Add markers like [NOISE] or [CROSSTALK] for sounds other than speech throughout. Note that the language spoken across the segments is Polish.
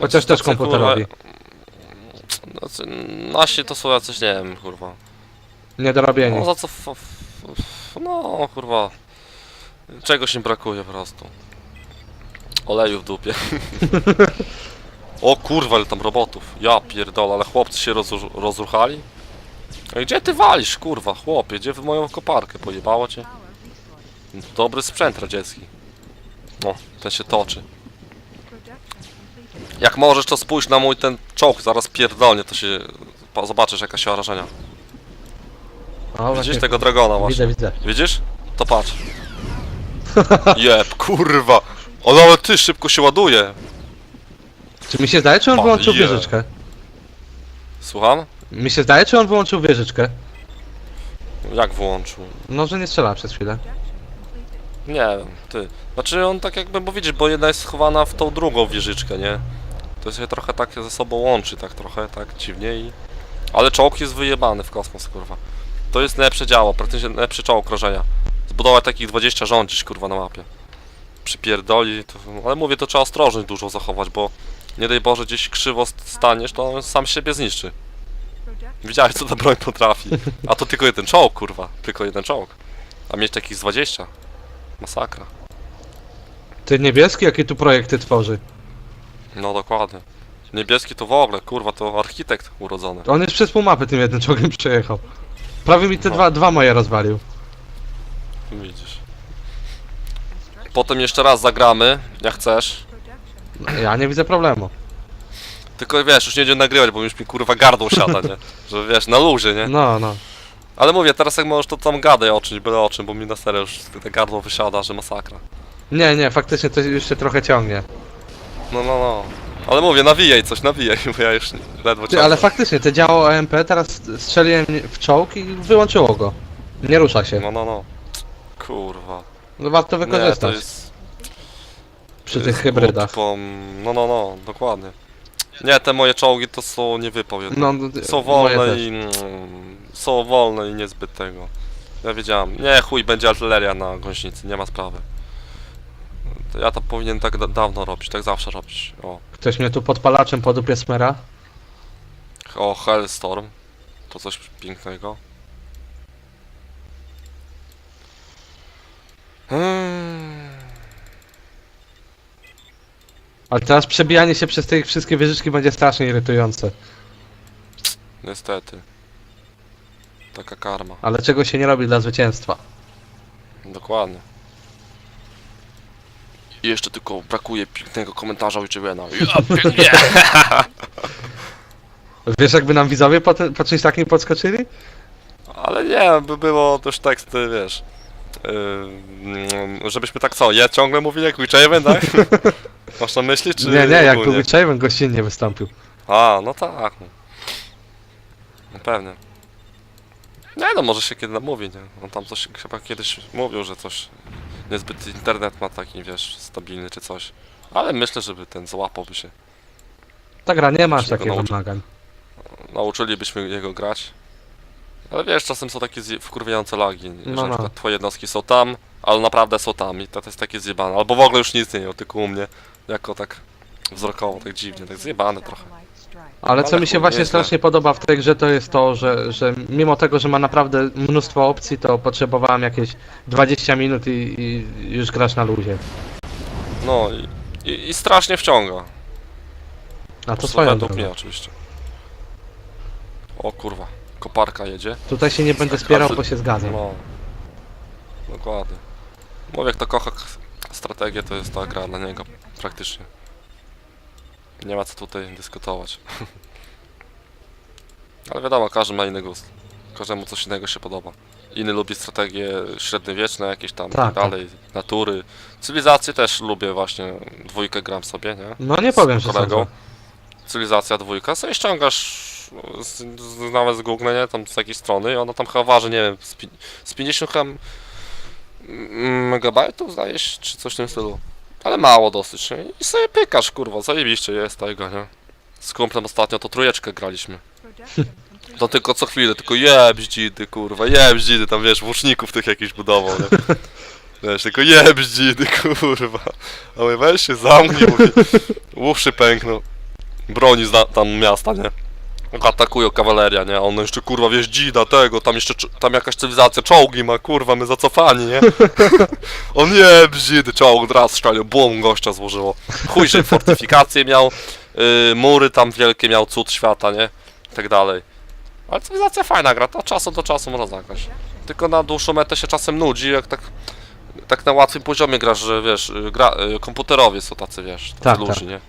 Chociaż też tacy, komputerowi. kurwa, Tacy, nasi to są jacyś, nie wiem, kurwa. Niedorobieni. No za co, f, f, f, no kurwa. Czegoś im brakuje po prostu. Oleju w dupie. [LAUGHS] o kurwa, ile tam robotów. Ja pierdolę, ale chłopcy się rozru rozruchali. Ej, Gdzie ty walisz, kurwa, chłopie? Gdzie w moją koparkę? Pojebało cię? Dobry sprzęt radziecki. No, ten się toczy. Jak możesz, to spójrz na mój ten czołg, zaraz pierdolnie, to się... po- Zobaczysz jaka się wrażenia. O, Widzisz właśnie, tego dragona właśnie? Widzę, widzę. Widzisz? To patrz. [LAUGHS] Jeb, kurwa! O, nawet ty szybko się ładuje. Czy mi się zdaje, czy on O, wyłączył je. wieżyczkę? Słucham? Mi się zdaje, czy on wyłączył wieżyczkę? Jak włączył? No, że nie strzela przez chwilę. Nie wiem, ty. Znaczy on tak jakby, bo widzisz, bo jedna jest schowana w tą drugą wieżyczkę, nie? To się trochę tak ze sobą łączy, tak trochę, tak dziwnie i... Ale czołg jest wyjebany w kosmos, kurwa. To jest najlepsze działo, praktycznie najlepszy czołg krążenia. Zbudować takich 20 rządzić, kurwa, na mapie. Przypierdoli, to... ale mówię, to trzeba ostrożność dużo zachować, bo nie daj Boże gdzieś krzywo st- staniesz, to on sam siebie zniszczy. Widziałeś, co ta broń potrafi. A to tylko jeden czołg, kurwa. Tylko jeden czołg. A mieć takich z 20. Masakra. Ty niebieski, jakie tu projekty tworzy? No dokładnie. Niebieski to w ogóle, kurwa, to architekt urodzony. On już przez pół mapy tym jednym czołgiem przejechał. Prawie mi te No. dwa, dwa moje rozwalił. Widzisz. Potem jeszcze raz zagramy, jak chcesz. Ja nie widzę problemu. Tylko wiesz, już nie będziemy nagrywać, bo już mi kurwa gardło siada, nie? [LAUGHS] Że wiesz, na luzie, nie? No, no. Ale mówię, teraz jak możesz to tam gadaj o czymś, byle o czym, bo mi na serio już te gardło wysiada, że masakra. Nie, nie, faktycznie to już się trochę ciągnie. No, no, no. Ale mówię, nawijaj coś, nawijaj, bo ja już ledwo Ty, ciągnę. ale faktycznie, te działo EMP, teraz strzeliłem w czołg i wyłączyło go. Nie rusza się. No, no, no. Kurwa. No warto Nie, to wykorzystać jest... przy tych hybrydach. głupą- No, no, no, dokładnie. Nie, te moje czołgi to są niewypowiednie. No, no, Są moje wolne też. i... mm, Są wolne i niezbyt tego. Ja wiedziałem. Nie, chuj, będzie artyleria na gąśnicy, nie ma sprawy. To ja to powinien tak da dawno robić, tak zawsze robić. O, Ktoś mnie tu podpalaczem po dupie smera. o Hellstorm. To coś pięknego. Hmm. Ale teraz przebijanie się przez te wszystkie wieżyczki będzie strasznie irytujące. Niestety. Taka karma. Ale czego się nie robi dla zwycięstwa. Dokładnie. I jeszcze tylko brakuje pięknego komentarza Ojczywiena. Ja pięknie! [LAUGHS] Wiesz jakby nam widzowie po, te, po czymś takim podskoczyli? Ale nie, by było też teksty, wiesz. Yy, żebyśmy tak co, ja ciągle mówili jak Witchaven, tak? [LAUGHS] Masz na myśli, czy Nie, nie, jak ogólnie? Witch Haven gościnnie wystąpił. A, no tak. no. No pewnie. Nie no, może się kiedy namówi, nie? On tam coś chyba kiedyś mówił, że coś niezbyt internet ma taki, wiesz, stabilny czy coś. Ale myślę, żeby ten złapałby się. Ta gra nie ma aż Muszę go takich nauczyć. wymagań. Nauczylibyśmy jego grać. Ale wiesz, czasem są takie zje- wkurwiające lagi, No, że no. na przykład twoje jednostki są tam, ale naprawdę są tam i to, to jest takie zjebane. Albo w ogóle już nic nie miał, tylko u mnie. Jako tak wzrokowo, tak dziwnie, tak zjebane trochę. Ale co mi się właśnie strasznie podoba w tej grze to jest to, że, że mimo tego, że ma naprawdę mnóstwo opcji, to potrzebowałem jakieś 20 minut i, i już grasz na luzie. No i, i, i strasznie wciąga. A to swoją według drogą. mnie oczywiście. O kurwa, koparka jedzie. Tutaj się nie będę spierał, bo się zgadzam. No. Dokładnie. Mówię, kto kocha k- strategię, to jest ta gra dla niego praktycznie. Nie ma co tutaj dyskutować. [LAUGHS] Ale wiadomo, każdy ma inny gust. Każdemu coś innego się podoba. Inny lubi strategie średniowieczne, jakieś tam Tak, tak, dalej, natury. Cywilizację też lubię właśnie, dwójkę gram sobie, nie? No nie powiem, że kolegą. Cywilizacja dwójka, sobie ściągasz z, z, nawet z Google, nie, tam z jakiejś strony i ona tam chyba waży, nie wiem, z, z 50 chyba mm, megabajtów zdaje się, czy coś w tym stylu. Ale mało dosyć, nie? I sobie pykasz, kurwa, zajebiście jest tego, nie? Z kumplem ostatnio to trójeczkę graliśmy. To tylko co chwilę, tylko jeb dzidy, kurwa, jeb dzidy, tam wiesz, włóczników tych jakichś budował, nie? [LAUGHS] Wiesz, tylko jeb dzidy, kurwa. A mówię, weź się zamknij, mówi, uszy pękną. broni zna, tam miasta, nie? Atakują kawaleria, nie? A on jeszcze kurwa wieś dzida tego, tam jeszcze cz- tam jakaś cywilizacja, czołgi ma, kurwa, my zacofani, nie? [LAUGHS] on nie, bzidy, czołg raz szczelił, bum, gościa złożyło. Chuj, że fortyfikacje miał, yy, mury tam wielkie miał, cud świata, nie? I tak dalej. Ale cywilizacja fajna gra, to czasu do czasu można zagrać. Tylko na dłuższą metę się czasem nudzi, jak tak tak na łatwym poziomie grasz, że wiesz, y, gra, y, komputerowie są tacy, wiesz, tacy Tak, tak. nie?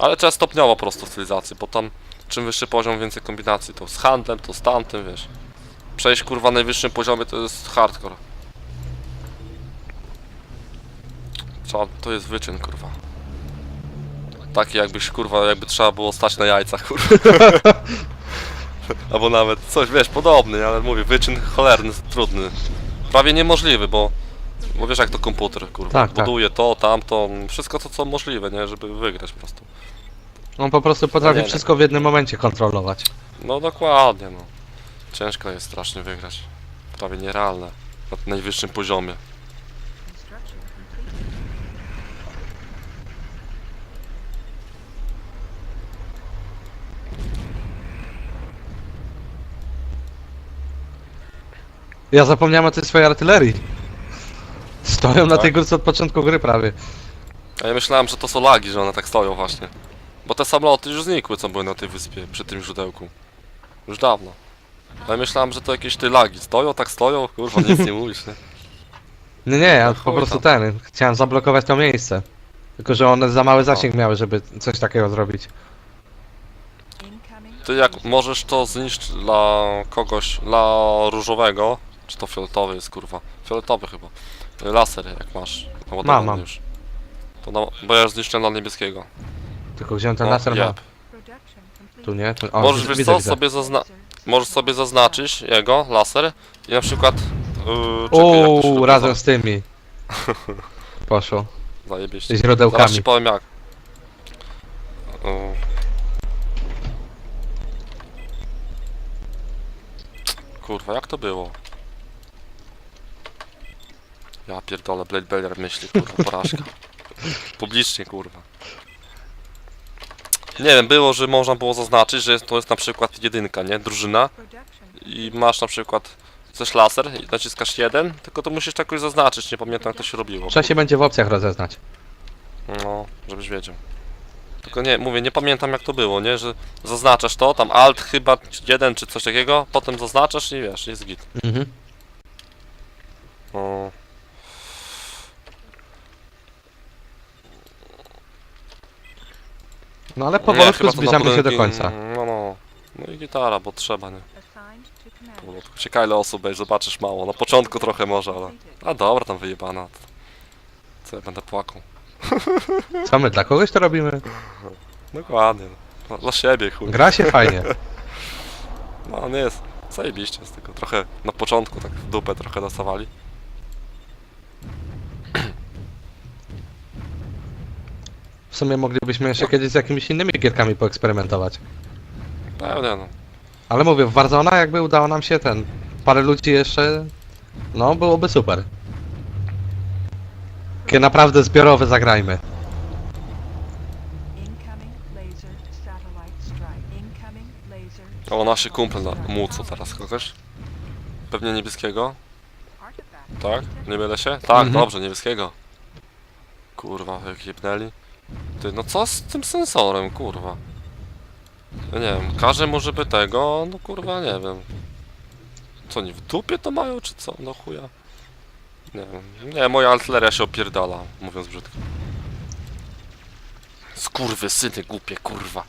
Ale trzeba stopniowo po prostu stylizacji, bo tam czym wyższy poziom, więcej kombinacji, to z handlem, to z tamtym, wiesz. Przejść kurwa na najwyższym poziomie to jest hardcore. Trzeba, to jest wyczyn, kurwa. Taki jakbyś, kurwa, jakby trzeba było stać na jajcach, kurwa. [LAUGHS] Albo nawet coś, wiesz, podobny, ale mówię, wyczyn cholerny, trudny. Prawie niemożliwy, bo, bo wiesz jak to komputer, kurwa, Tak, tak. buduje to, tamto, wszystko to co możliwe, nie, żeby wygrać po prostu. On po prostu potrafi nie, nie. wszystko w jednym momencie kontrolować. No dokładnie, no. Ciężko jest strasznie wygrać. Prawie nierealne. Na najwyższym poziomie. Construction complete. Ja zapomniałem o tej swojej artylerii. Stoją na Tak? tej górce od początku gry prawie. A ja myślałem, że to są lagi, że one tak stoją właśnie. Bo te samoloty już znikły, co były na tej wyspie, przy tym źródełku. Już dawno. Ja myślałem, że to jakieś te lagi. Stoją, tak stoją, kurwa, nic nie mówisz, nie? [LAUGHS] Nie, nie, ja No po chuj prostu ten, chciałem zablokować to miejsce. Tylko, że one za mały zasięg miały, żeby coś takiego zrobić. Incoming. Ty jak możesz to zniszczyć dla kogoś, dla różowego, czy to fioletowy jest, kurwa, fioletowy chyba, laser jak masz, naładowany mam. już. To na, bo ja już zniszczyłem dla niebieskiego. Tylko wziąłem ten O, laser, ma. jeb. Tu nie? Tu, o, Możesz, wiesz co, sobie zazna możesz sobie zaznaczyć jego, laser, i na przykład, yy, czekaj, jak to się Uuu, razem z tymi. [LAUGHS] Poszło. Zajebiście. Z Zaraz źródełkami. ci powiem jak. Yy. Kurwa, jak to było? Ja pierdolę, Blade Baller myśli, kurwa, porażka. [LAUGHS] Publicznie, kurwa. Nie wiem, było, że można było zaznaczyć, że to jest na przykład jedynka, nie? Drużyna i masz na przykład chcesz laser i naciskasz jeden, tylko to musisz jakoś zaznaczyć, nie pamiętam jak to się robiło. Trzeba się będzie w opcjach rozeznać. No, żebyś wiedział. Tylko nie, mówię, nie pamiętam jak to było, nie? Że zaznaczasz to, tam alt chyba jeden czy coś takiego, potem zaznaczasz i wiesz, jest git. Mhm. No. No ale powolutku chyba to na zbliżamy się do budynki- końca. No, no. No i gitara, bo trzeba, nie? Assigned to command. Powolutku. Ciekawe ile osób będzie, zobaczysz mało. Na początku trochę może, ale... A dobra, tam wyjebana. Co ja będę płakał. [LAUGHS] [LAUGHS] Co my dla kogoś to robimy? Dokładnie. no. Dla siebie, chuj. Gra się fajnie. [LAUGHS] No nie jest. Zajebiście jest tylko trochę na początku tak w dupę trochę dostawali. W sumie moglibyśmy jeszcze kiedyś z jakimiś innymi gierkami poeksperymentować. Pewnie no. Ale mówię, w Warzona jakby udało nam się ten... Parę ludzi jeszcze... No, byłoby super. Takie naprawdę zbiorowe zagrajmy. Incoming laser satellite strike. Incoming laser. O, nasi kumple na strike. teraz kogoś. Pewnie niebieskiego, Artifact. tak? Nie mylę się? Tak, Mhm. dobrze, niebieskiego. Kurwa, jak jebnęli. Ty, no co z tym sensorem, kurwa? Ja nie wiem, każe mu, żeby tego, no kurwa, nie wiem. Co, oni w dupie to mają, czy co? No chuja. Nie wiem, nie, moja artyleria się opierdala, mówiąc brzydko. Skurwy syny głupie, kurwa.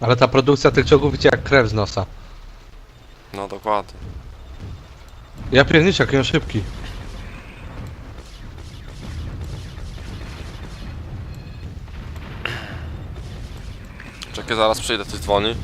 Ale ta produkcja tych czołgów idzie jak krew z nosa. No dokładnie. Ja pierniczę, jaki on szybki. Zaraz przyjdę, coś dzwoni.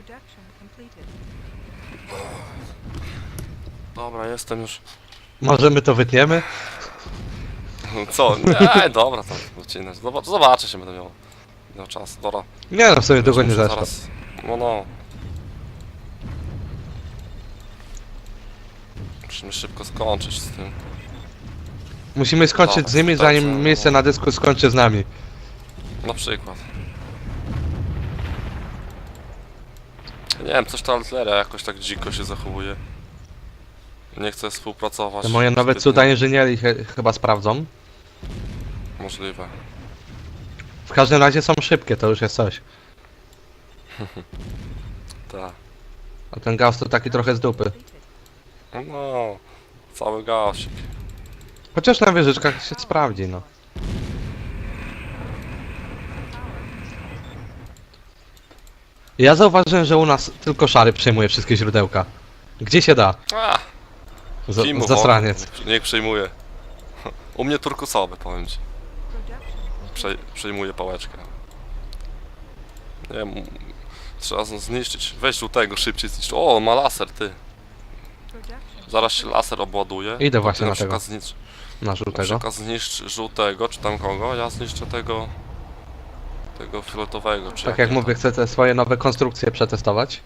Completed. Dobra, jestem już. Może my to wytniemy? Co? Nie, [LAUGHS] dobra, to wycinać. Zobacz, zobaczę się będę miał. Miał czas. Dobra. Nie no, w sumie długo nie muszę zaraz- No no. Musimy szybko skończyć z tym. Musimy skończyć Dobra, z nimi, zanim no. miejsce na dysku skończy z nami. Na przykład. Nie wiem, coś ta artyleria jakoś tak dziko się zachowuje. Nie chce współpracować. Te moje nowe zbytnio. cuda inżynierii ch chyba sprawdzą. Możliwe. W każdym razie są szybkie, to już jest coś. [LAUGHS] Tak. A ten gauss to taki trochę z dupy. No, cały gasik. Chociaż na wieżyczkach się sprawdzi, no. Ja zauważyłem, że u nas tylko szary przejmuje wszystkie źródełka. Gdzie się da? A, Z zasraniec. Niech przejmuje. U mnie turkusowy, powiem ci. Przej, przejmuje pałeczkę. Nie wiem, trzeba z- zniszczyć. Weź żółtego szybciej zniszczyć. O, ma laser, ty. Zaraz się laser obładuje. Idę właśnie na na tego. przykład znicz, Na na żółtego. przykład zniszcz żółtego, czy tam kogo, ja zniszczę tego... Tego fioletowego, czy Tak jak mówię, chcę te swoje nowe konstrukcje przetestować.